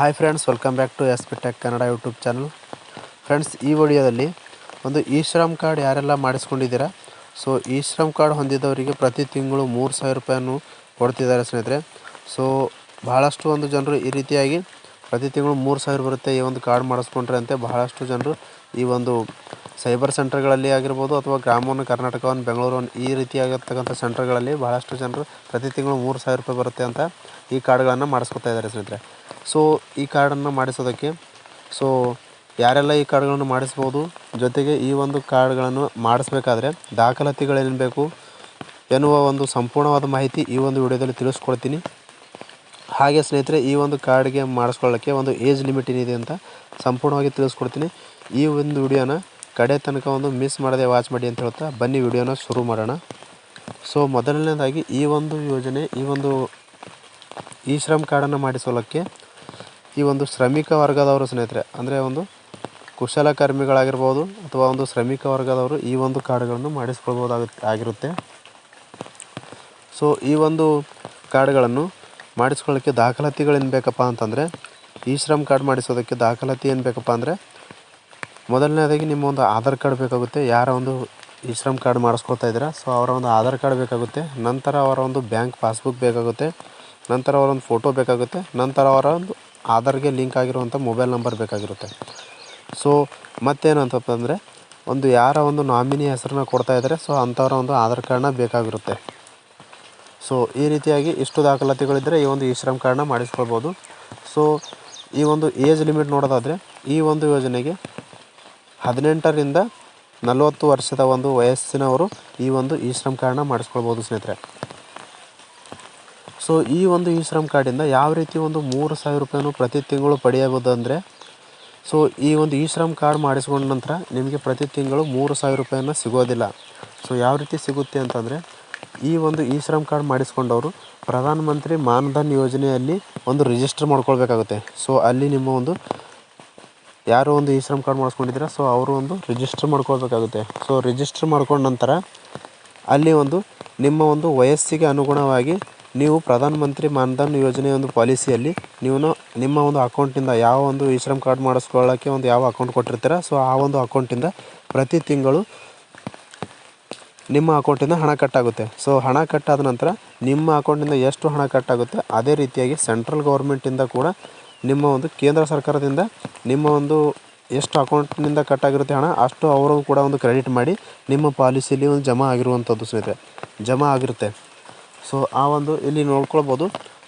Hi friends welcome back to S tech Kannada YouTube channel friends ಈ ವಿಡಿಯೋದಲ್ಲಿ ಒಂದು E Shram card ಯಾರೆಲ್ಲ ಮಾಡಿಸ್ಕೊಂಡಿದ್ದೀರಾ? ಸೊ ಇ ಶ್ರಮ್ ಕಾರ್ಡ್ ಹೊಂದಿದವರಿಗೆ ಪ್ರತಿ ತಿಂಗಳು ಮೂರು ಸಾವಿರ ರೂಪಾಯನ್ನು ಕೊಡ್ತಿದ್ದಾರೆ ಸ್ನೇಹಿತರೆ. ಸೊ ಬಹಳಷ್ಟು ಒಂದು ಜನರು ಈ ರೀತಿಯಾಗಿ ಪ್ರತಿ ತಿಂಗಳು ಮೂರು ಸಾವಿರ ಬರುತ್ತೆ ಈ ಒಂದು ಕಾರ್ಡ್ ಮಾಡಿಸ್ಕೊಂಡ್ರೆ ಅಂತೆ ಬಹಳಷ್ಟು ಜನರು ಈ ಒಂದು ಸೈಬರ್ ಸೆಂಟರ್ಗಳಲ್ಲಿ ಆಗಿರ್ಬೋದು ಅಥವಾ ಗ್ರಾಮವನ್ನು, ಕರ್ನಾಟಕವನ್ನು, ಬೆಂಗಳೂರನ್ನು ಈ ರೀತಿಯಾಗಿರ್ತಕ್ಕಂಥ ಸೆಂಟರ್ಗಳಲ್ಲಿ ಭಾಳಷ್ಟು ಜನರು ಪ್ರತಿ ತಿಂಗಳು ಮೂರು ಸಾವಿರ ರೂಪಾಯಿ ಬರುತ್ತೆ ಅಂತ ಈ ಕಾರ್ಡ್ಗಳನ್ನು ಮಾಡಿಸ್ಕೊತಾ ಇದ್ದಾರೆ ಸ್ನೇಹಿತರೆ. ಸೊ, ಈ ಕಾರ್ಡನ್ನು ಮಾಡಿಸೋದಕ್ಕೆ, ಸೊ, ಯಾರೆಲ್ಲ ಈ ಕಾರ್ಡ್ಗಳನ್ನು ಮಾಡಿಸ್ಬೋದು, ಜೊತೆಗೆ ಈ ಒಂದು ಕಾರ್ಡ್ಗಳನ್ನು ಮಾಡಿಸ್ಬೇಕಾದ್ರೆ ದಾಖಲಾತಿಗಳೇನು ಬೇಕು ಎನ್ನುವ ಒಂದು ಸಂಪೂರ್ಣವಾದ ಮಾಹಿತಿ ಈ ಒಂದು ವಿಡಿಯೋದಲ್ಲಿ ತಿಳಿಸ್ಕೊಡ್ತೀನಿ. ಹಾಗೆ ಸ್ನೇಹಿತರೆ, ಈ ಒಂದು ಕಾರ್ಡ್ಗೆ ಮಾಡಿಸ್ಕೊಳ್ಳೋಕ್ಕೆ ಒಂದು ಏಜ್ ಲಿಮಿಟ್ ಏನಿದೆ ಅಂತ ಸಂಪೂರ್ಣವಾಗಿ ತಿಳಿಸ್ಕೊಡ್ತೀನಿ. ಈ ಒಂದು ವಿಡಿಯೋನ ಕಡೆ ತನಕ ಒಂದು ಮಿಸ್ ಮಾಡದೆ ವಾಚ್ ಮಾಡಿ ಅಂತ ಹೇಳ್ತಾ ಬನ್ನಿ ವಿಡಿಯೋನ ಶುರು ಮಾಡೋಣ. ಸೊ ಮೊದಲನೇದಾಗಿ ಈ ಒಂದು ಯೋಜನೆ, ಈ ಒಂದು ಈ ಶ್ರಮ್ ಕಾರ್ಡನ್ನು ಮಾಡಿಸೋಲಕ್ಕೆ ಈ ಒಂದು ಶ್ರಮಿಕ ವರ್ಗದವರು ಸ್ನೇಹಿತರೆ, ಅಂದರೆ ಒಂದು ಕುಶಲಕರ್ಮಿಗಳಾಗಿರ್ಬೋದು ಅಥವಾ ಒಂದು ಶ್ರಮಿಕ ವರ್ಗದವರು ಈ ಒಂದು ಕಾರ್ಡ್ಗಳನ್ನು ಮಾಡಿಸ್ಕೊಳ್ಬೋದಾಗುತ್ತೆ ಆಗಿರುತ್ತೆ. ಸೊ ಈ ಒಂದು ಕಾರ್ಡ್ಗಳನ್ನು ಮಾಡಿಸ್ಕೊಳ್ಳೋಕ್ಕೆ ದಾಖಲಾತಿಗಳೇನು ಬೇಕಪ್ಪ ಅಂತಂದರೆ, ಈ ಶ್ರಮ್ ಕಾರ್ಡ್ ಮಾಡಿಸೋದಕ್ಕೆ ದಾಖಲಾತಿ ಏನು ಬೇಕಪ್ಪ ಅಂದರೆ, ಮೊದಲನೇದಾಗಿ ನಿಮ್ಮ ಒಂದು ಆಧಾರ್ ಕಾರ್ಡ್ ಬೇಕಾಗುತ್ತೆ. ಯಾರ ಒಂದು ಈ ಶ್ರಮ್ ಕಾರ್ಡ್ ಮಾಡಿಸ್ಕೊಳ್ತಾ ಇದ್ದೀರಾ, ಸೊ ಅವರ ಒಂದು ಆಧಾರ್ ಕಾರ್ಡ್ ಬೇಕಾಗುತ್ತೆ. ನಂತರ ಅವರ ಒಂದು ಬ್ಯಾಂಕ್ ಪಾಸ್ಬುಕ್ ಬೇಕಾಗುತ್ತೆ. ನಂತರ ಅವರ ಒಂದು ಫೋಟೋ ಬೇಕಾಗುತ್ತೆ. ನಂತರ ಅವರ ಒಂದು ಆಧಾರ್ಗೆ ಲಿಂಕ್ ಆಗಿರುವಂಥ ಮೊಬೈಲ್ ನಂಬರ್ ಬೇಕಾಗಿರುತ್ತೆ. ಸೊ ಮತ್ತೇನಂತಪ್ಪ ಅಂದರೆ, ಒಂದು ಯಾರ ಒಂದು ನಾಮಿನಿ ಹೆಸರನ್ನ ಕೊಡ್ತಾ ಇದ್ದಾರೆ, ಸೊ ಅಂಥವರ ಒಂದು ಆಧಾರ್ ಕಾರ್ಡ್ನ ಬೇಕಾಗಿರುತ್ತೆ. ಸೊ ಈ ರೀತಿಯಾಗಿ ಇಷ್ಟು ದಾಖಲಾತಿಗಳಿದ್ದರೆ ಈ ಒಂದು ಈ ಶ್ರಮ್ ಕಾರ್ಡ್ನ ಮಾಡಿಸ್ಕೊಳ್ಬೋದು. ಸೊ ಈ ಒಂದು ಏಜ್ ಲಿಮಿಟ್ ನೋಡೋದಾದರೆ, ಈ ಒಂದು ಯೋಜನೆಗೆ ಹದಿನೆಂಟರಿಂದ ನಲವತ್ತು ವರ್ಷದ ಒಂದು ವಯಸ್ಸಿನವರು ಈ ಒಂದು ಈ ಶ್ರಮ್ ಕಾರ್ಡ್ನ ಮಾಡಿಸ್ಕೊಳ್ಬೋದು ಸ್ನೇಹಿತರೆ. ಸೊ ಈ ಒಂದು ಈ ಶ್ರಮ್ ಕಾರ್ಡಿಂದ ಯಾವ ರೀತಿ ಒಂದು ಮೂರು ಸಾವಿರ ರೂಪಾಯಿನೂ ಪ್ರತಿ ತಿಂಗಳು ಪಡೆಯಬಹುದು ಅಂದರೆ ಸೊ ಈ ಒಂದು ಈ ಶ್ರಮ್ ಕಾರ್ಡ್ ಮಾಡಿಸ್ಕೊಂಡ ನಂತರ ನಿಮಗೆ ಪ್ರತಿ ತಿಂಗಳು ಮೂರು ಸಾವಿರ ರೂಪಾಯಿನ ಸಿಗೋದಿಲ್ಲ. ಸೊ ಯಾವ ರೀತಿ ಸಿಗುತ್ತೆ ಅಂತಂದರೆ ಈ ಒಂದು ಇ ಶ್ರಮ್ ಕಾರ್ಡ್ ಮಾಡಿಸ್ಕೊಂಡವರು ಪ್ರಧಾನಮಂತ್ರಿ ಮಾನ್ಧನ್ ಯೋಜನೆಯಲ್ಲಿ ಒಂದು ರಿಜಿಸ್ಟರ್ ಮಾಡ್ಕೊಳ್ಬೇಕಾಗುತ್ತೆ. ಸೊ ಅಲ್ಲಿ ನಿಮ್ಮ ಒಂದು ಯಾರು ಒಂದು ಈ ಶ್ರಮ್ ಕಾರ್ಡ್ ಮಾಡಿಸ್ಕೊಂಡಿದ್ದೀರಾ ಸೊ ಅವರು ಒಂದು ರಿಜಿಸ್ಟರ್ ಮಾಡ್ಕೊಳ್ಬೇಕಾಗುತ್ತೆ. ಸೊ ರಿಜಿಸ್ಟರ್ ಮಾಡ್ಕೊಂಡ ನಂತರ ಅಲ್ಲಿ ಒಂದು ನಿಮ್ಮ ಒಂದು ವಯಸ್ಸಿಗೆ ಅನುಗುಣವಾಗಿ ನೀವು ಪ್ರಧಾನಮಂತ್ರಿ ಮಾನ್ಧನ್ ಯೋಜನೆಯ ಒಂದು ಪಾಲಿಸಿಯಲ್ಲಿ ನೀವು ನಿಮ್ಮ ಒಂದು ಅಕೌಂಟಿಂದ ಯಾವ ಒಂದು ಈ ಶ್ರಮ್ ಕಾರ್ಡ್ ಮಾಡಿಸ್ಕೊಳ್ಳೋಕ್ಕೆ ಒಂದು ಯಾವ ಅಕೌಂಟ್ ಕೊಟ್ಟಿರ್ತೀರ ಸೊ ಆ ಒಂದು ಅಕೌಂಟಿಂದ ಪ್ರತಿ ತಿಂಗಳು ನಿಮ್ಮ ಅಕೌಂಟಿಂದ ಹಣ ಕಟ್ಟಾಗುತ್ತೆ. ಸೊ ಹಣ ಕಟ್ಟಾದ ನಂತರ ನಿಮ್ಮ ಅಕೌಂಟಿಂದ ಎಷ್ಟು ಹಣ ಕಟ್ಟಾಗುತ್ತೆ, ಅದೇ ರೀತಿಯಾಗಿ ಸೆಂಟ್ರಲ್ ಗೌರ್ಮೆಂಟಿಂದ ಕೂಡ ನಿಮ್ಮ ಒಂದು ಕೇಂದ್ರ ಸರ್ಕಾರದಿಂದ ನಿಮ್ಮ ಒಂದು ಎಷ್ಟು ಅಕೌಂಟ್ನಿಂದ ಕಟ್ಟಾಗಿರುತ್ತೆ ಹಣ, ಅಷ್ಟು ಅವರು ಕೂಡ ಒಂದು ಕ್ರೆಡಿಟ್ ಮಾಡಿ ನಿಮ್ಮ ಪಾಲಿಸಿಯಲ್ಲಿ ಒಂದು ಜಮಾ ಆಗಿರುವಂಥದ್ದು ಸ್ನೇಹಿತರೆ. ಜಮಾ ಆಗಿರುತ್ತೆ. ಸೊ ಆ ಒಂದು ಇಲ್ಲಿ ನೋಡ್ಕೊಳ್ಬೋದು.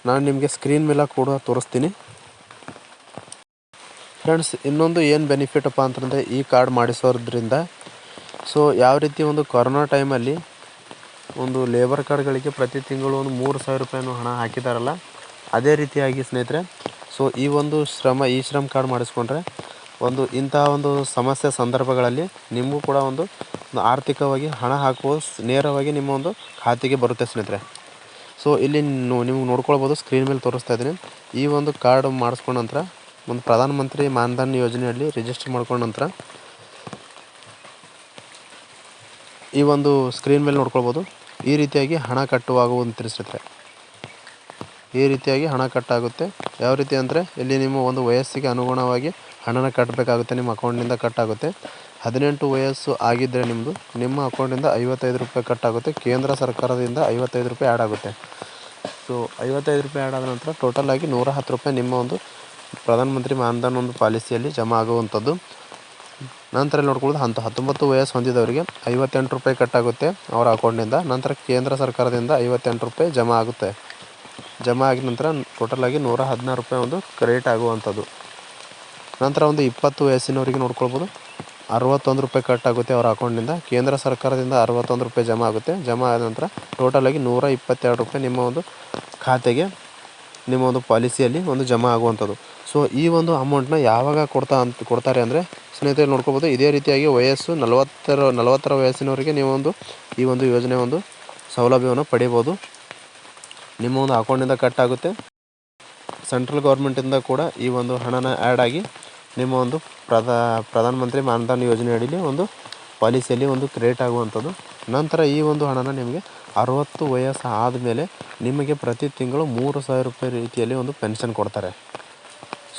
ನಾನು ನಿಮಗೆ ಸ್ಕ್ರೀನ್ ಮೇಲೆ ಕೂಡ ತೋರಿಸ್ತೀನಿ. ಫ್ರೆಂಡ್ಸ್ ಇನ್ನೊಂದು ಏನು ಬೆನಿಫಿಟಪ್ಪ ಅಂತಂದರೆ ಈ ಕಾರ್ಡ್ ಮಾಡಿಸೋದ್ರಿಂದ ಸೊ ಯಾವ ರೀತಿ ಒಂದು ಕೊರೋನಾ ಟೈಮಲ್ಲಿ ಒಂದು ಲೇಬರ್ ಕಾರ್ಡ್ಗಳಿಗೆ ಪ್ರತಿ ತಿಂಗಳು ಒಂದು ಮೂರು ಸಾವಿರ ರೂಪಾಯಿನೂ ಹಣ ಹಾಕಿದಾರಲ್ಲ, ಅದೇ ರೀತಿಯಾಗಿ ಸ್ನೇಹಿತರೆ ಸೊ ಈ ಒಂದು ಶ್ರಮ, ಈ ಶ್ರಮ್ ಕಾರ್ಡ್ ಮಾಡಿಸ್ಕೊಂಡ್ರೆ ಒಂದು ಇಂತಹ ಒಂದು ಸಮಸ್ಯೆ ಸಂದರ್ಭಗಳಲ್ಲಿ ನಿಮಗೂ ಕೂಡ ಒಂದು ಆರ್ಥಿಕವಾಗಿ ಹಣ ಹಾಕುವ ನೇರವಾಗಿ ನಿಮ್ಮ ಒಂದು ಖಾತೆಗೆ ಬರುತ್ತೆ ಸ್ನೇಹಿತರೆ. ಸೊ ಇಲ್ಲಿ ನಿಮ್ಗೆ ನೋಡ್ಕೊಳ್ಬೋದು ಸ್ಕ್ರೀನ್ ಮೇಲೆ ತೋರಿಸ್ತಾ ಇದ್ದೀನಿ. ಈ ಒಂದು ಕಾರ್ಡ್ ಮಾಡಿಸ್ಕೊಂಡ ನಂತರ ಒಂದು ಪ್ರಧಾನಮಂತ್ರಿ ಮಾನ್ಧನ್ ಯೋಜನೆಯಲ್ಲಿ ರಿಜಿಸ್ಟರ್ ಮಾಡ್ಕೊಂಡ ನಂತರ ಈ ಒಂದು ಸ್ಕ್ರೀನ್ ಮೇಲೆ ನೋಡ್ಕೊಳ್ಬೋದು. ಈ ರೀತಿಯಾಗಿ ಹಣ ಕಟ್ಟುವಾಗುವಂತ ತಿಳಿಸುತ್ತೆ ಈ ರೀತಿಯಾಗಿ ಹಣ ಕಟ್ಟಾಗುತ್ತೆ. ಯಾವ ರೀತಿ ಅಂದರೆ ಇಲ್ಲಿ ನಿಮ್ಮ ಒಂದು ವಯಸ್ಸಿಗೆ ಅನುಗುಣವಾಗಿ ಹಣನ ಕಟ್ಟಬೇಕಾಗುತ್ತೆ. ನಿಮ್ಮ ಅಕೌಂಟಿಂದ ಕಟ್ಟಾಗುತ್ತೆ. ಹದಿನೆಂಟು ವಯಸ್ಸು ಆಗಿದ್ದರೆ ನಿಮ್ಮದು ನಿಮ್ಮ ಅಕೌಂಟಿಂದ ಐವತ್ತೈದು ರೂಪಾಯಿ ಕಟ್ಟಾಗುತ್ತೆ. ಕೇಂದ್ರ ಸರ್ಕಾರದಿಂದ ಐವತ್ತೈದು ರೂಪಾಯಿ ಆ್ಯಡ್ ಆಗುತ್ತೆ. ಸೊ ಐವತ್ತೈದು ರೂಪಾಯಿ ಆ್ಯಡ್ ಆದ ನಂತರ ಟೋಟಲ್ ಆಗಿ ನೂರ ಹತ್ತು ರೂಪಾಯಿ ನಿಮ್ಮ ಒಂದು ಪ್ರಧಾನಮಂತ್ರಿ ಮಾನ್ಧನ್ ಒಂದು ಪಾಲಿಸಿಯಲ್ಲಿ ಜಮಾ ಆಗುವಂಥದ್ದು. ನಂತರ ನೋಡ್ಕೊಳ್ಳೋದು ಹಂತ ಹತ್ತೊಂಬತ್ತು ವಯಸ್ಸು ಹೊಂದಿದವರಿಗೆ ಐವತ್ತೆಂಟು ರೂಪಾಯಿ ಕಟ್ಟಾಗುತ್ತೆ ಅವರ ಅಕೌಂಟ್ನಿಂದ ನಂತರ ಕೇಂದ್ರ ಸರ್ಕಾರದಿಂದ ಐವತ್ತೆಂಟು ರೂಪಾಯಿ ಜಮಾ ಆಗುತ್ತೆ. ಜಮಾ ಆಗಿದ ನಂತರ ಟೋಟಲ್ ಆಗಿ ನೂರ ಹದಿನಾರು ರೂಪಾಯಿ ಒಂದು ಕ್ರೆಡಿಟ್ ಆಗುವಂಥದ್ದು. ನಂತರ ಒಂದು ಇಪ್ಪತ್ತು ವಯಸ್ಸಿನವರಿಗೆ ನೋಡ್ಕೊಳ್ಬೋದು. ಅರವತ್ತೊಂದು ರೂಪಾಯಿ ಕಟ್ಟಾಗುತ್ತೆ ಅವರ ಅಕೌಂಟ್ನಿಂದ ಕೇಂದ್ರ ಸರ್ಕಾರದಿಂದ ಅರವತ್ತೊಂದು ರೂಪಾಯಿ ಜಮಾ ಆಗುತ್ತೆ. ಜಮಾ ಆದ ನಂತರ ಟೋಟಲ್ ಆಗಿ ನೂರ ಇಪ್ಪತ್ತೆರಡು ರೂಪಾಯಿ ನಿಮ್ಮ ಒಂದು ಖಾತೆಗೆ, ನಿಮ್ಮ ಒಂದು ಪಾಲಿಸಿಯಲ್ಲಿ ಒಂದು ಜಮಾ ಆಗುವಂಥದ್ದು. ಸೊ ಈ ಒಂದು ಅಮೌಂಟ್ನ ಯಾವಾಗ ಕೊಡ್ತಾ ಅಂತ, ಕೊಡ್ತಾರೆ ಅಂದರೆ, ಸ್ನೇಹಿತರೆ ನೋಡ್ಕೋಬೋದು, ಇದೇ ರೀತಿಯಾಗಿ ವಯಸ್ಸು ನಲವತ್ತರ ನಲವತ್ತರ ವಯಸ್ಸಿನವರಿಗೆ ನೀವೊಂದು ಈ ಒಂದು ಯೋಜನೆ ಒಂದು ಸೌಲಭ್ಯವನ್ನು ಪಡಿಬೋದು. ನಿಮ್ಮ ಒಂದು ಅಕೌಂಟಿಂದ ಕಟ್ ಆಗುತ್ತೆ. ಸೆಂಟ್ರಲ್ ಗೌರ್ಮೆಂಟಿಂದ ಕೂಡ ಈ ಒಂದು ಹಣನ ಆ್ಯಡ್ ಆಗಿ ನಿಮ್ಮ ಒಂದು ಪ್ರಧಾ, ಪ್ರಧಾನಮಂತ್ರಿ ಮಾನ್ಧನ್ ಯೋಜನೆ ಅಡಿಯಲ್ಲಿ ಒಂದು ಪಾಲಿಸಿಯಲ್ಲಿ ಒಂದು ಕ್ರಿಯೇಟ್ ಆಗುವಂಥದ್ದು. ನಂತರ ಈ ಒಂದು ಹಣನ ನಿಮಗೆ ಅರವತ್ತು ವಯಸ್ಸು ಆದಮೇಲೆ ನಿಮಗೆ ಪ್ರತಿ ತಿಂಗಳು ಮೂರು ಸಾವಿರ ರೂಪಾಯಿ ರೀತಿಯಲ್ಲಿ ಒಂದು ಪೆನ್ಷನ್ ಕೊಡ್ತಾರೆ.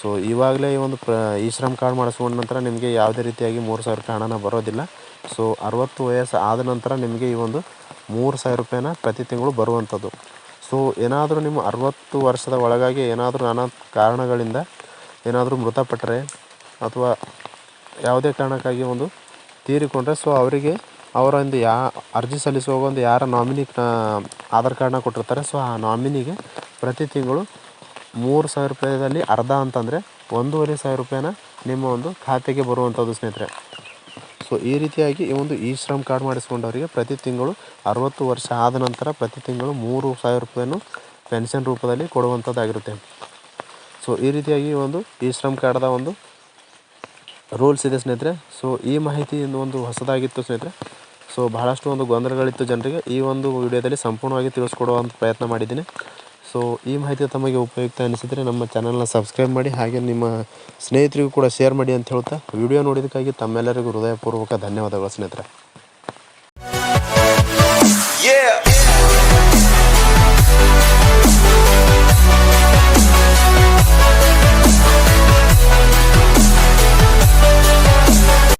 ಸೊ ಇವಾಗಲೇ ಈ ಒಂದು ಪ್ರ ಇ ಶ್ರಮ್ ಕಾರ್ಡ್ ಮಾಡಿಸ್ಕೊಂಡ ನಂತರ ನಿಮಗೆ ಯಾವುದೇ ರೀತಿಯಾಗಿ ಮೂರು ಸಾವಿರ ರೂಪಾಯಿ ಹಣನ ಬರೋದಿಲ್ಲ. ಸೊ ಅರವತ್ತು ವಯಸ್ಸು ಆದ ನಂತರ ನಿಮಗೆ ಈ ಒಂದು ಮೂರು ಸಾವಿರ ರೂಪಾಯಿನ ಪ್ರತಿ ತಿಂಗಳು ಬರುವಂಥದ್ದು. ಸೊ ಏನಾದರೂ ನಿಮ್ಮ ಅರವತ್ತು ವರ್ಷದ ಒಳಗಾಗಿ ಏನಾದರೂ ನಾನಾ ಕಾರಣಗಳಿಂದ ಏನಾದರೂ ಮೃತಪಟ್ಟರೆ ಅಥವಾ ಯಾವುದೇ ಕಾರಣಕ್ಕಾಗಿ ಒಂದು ತೀರಿಕೊಂಡ್ರೆ ಸೊ ಅವರಿಗೆ ಅವರ ಒಂದು ಯಾ ಅರ್ಜಿ ಸಲ್ಲಿಸುವಾಗ ಒಂದು ಯಾರ ನಾಮಿನಿ ಆಧಾರ್ ಕಾರ್ಡನ್ನ ಕೊಟ್ಟಿರ್ತಾರೆ. ಸೊ ಆ ನಾಮಿನಿಗೆ ಪ್ರತಿ ತಿಂಗಳು ಮೂರು ಸಾವಿರ ರೂಪಾಯಿದಲ್ಲಿ ಅರ್ಧ ಅಂತಂದರೆ ಒಂದೂವರೆ ಸಾವಿರ ರೂಪಾಯಿನ ನಿಮ್ಮ ಒಂದು ಖಾತೆಗೆ ಬರುವಂಥದ್ದು ಸ್ನೇಹಿತರೆ. ಸೊ ಈ ರೀತಿಯಾಗಿ ಈ ಒಂದು ಇ ಶ್ರಮ್ ಕಾರ್ಡ್ ಮಾಡಿಸ್ಕೊಂಡವರಿಗೆ ಪ್ರತಿ ತಿಂಗಳು ಅರವತ್ತು ವರ್ಷ ಆದ ನಂತರ ಪ್ರತಿ ತಿಂಗಳು ಮೂರು ಸಾವಿರ ರೂಪಾಯಿನೂ ಪೆನ್ಷನ್ ರೂಪದಲ್ಲಿ ಕೊಡುವಂಥದ್ದಾಗಿರುತ್ತೆ. ಸೊ ಈ ರೀತಿಯಾಗಿ ಒಂದು ಇ ಶ್ರಮ್ ಕಾರ್ಡ್ದ ಒಂದು ರೂಲ್ಸ್ ಇದೆ ಸ್ನೇಹಿತರೆ. ಸೊ ಈ ಮಾಹಿತಿ ಒಂದು ಹೊಸದಾಗಿತ್ತು ಸ್ನೇಹಿತರೆ. ಸೊ ಬಹಳಷ್ಟು ಒಂದು ಗೊಂದಲಗಳಿತ್ತು ಜನರಿಗೆ. ಈ ಒಂದು ವಿಡಿಯೋದಲ್ಲಿ ಸಂಪೂರ್ಣವಾಗಿ ತಿಳಿಸ್ಕೊಡುವಂಥ ಪ್ರಯತ್ನ ಮಾಡಿದ್ದೀನಿ. ಸೊ ಈ ಮಾಹಿತಿ ತಮಗೆ ಉಪಯುಕ್ತ ಅನಿಸಿದರೆ ನಮ್ಮ ಚಾನಲ್ನ ಸಬ್ಸ್ಕ್ರೈಬ್ ಮಾಡಿ ಹಾಗೆ ನಿಮ್ಮ ಸ್ನೇಹಿತರಿಗೂ ಕೂಡ ಶೇರ್ ಮಾಡಿ ಅಂತ ಹೇಳ್ತಾ ವಿಡಿಯೋ ನೋಡಿದ್ದಕ್ಕಾಗಿ ತಮ್ಮೆಲ್ಲರಿಗೂ ಹೃದಯಪೂರ್ವಕ ಧನ್ಯವಾದಗಳು ಸ್ನೇಹಿತರೆ.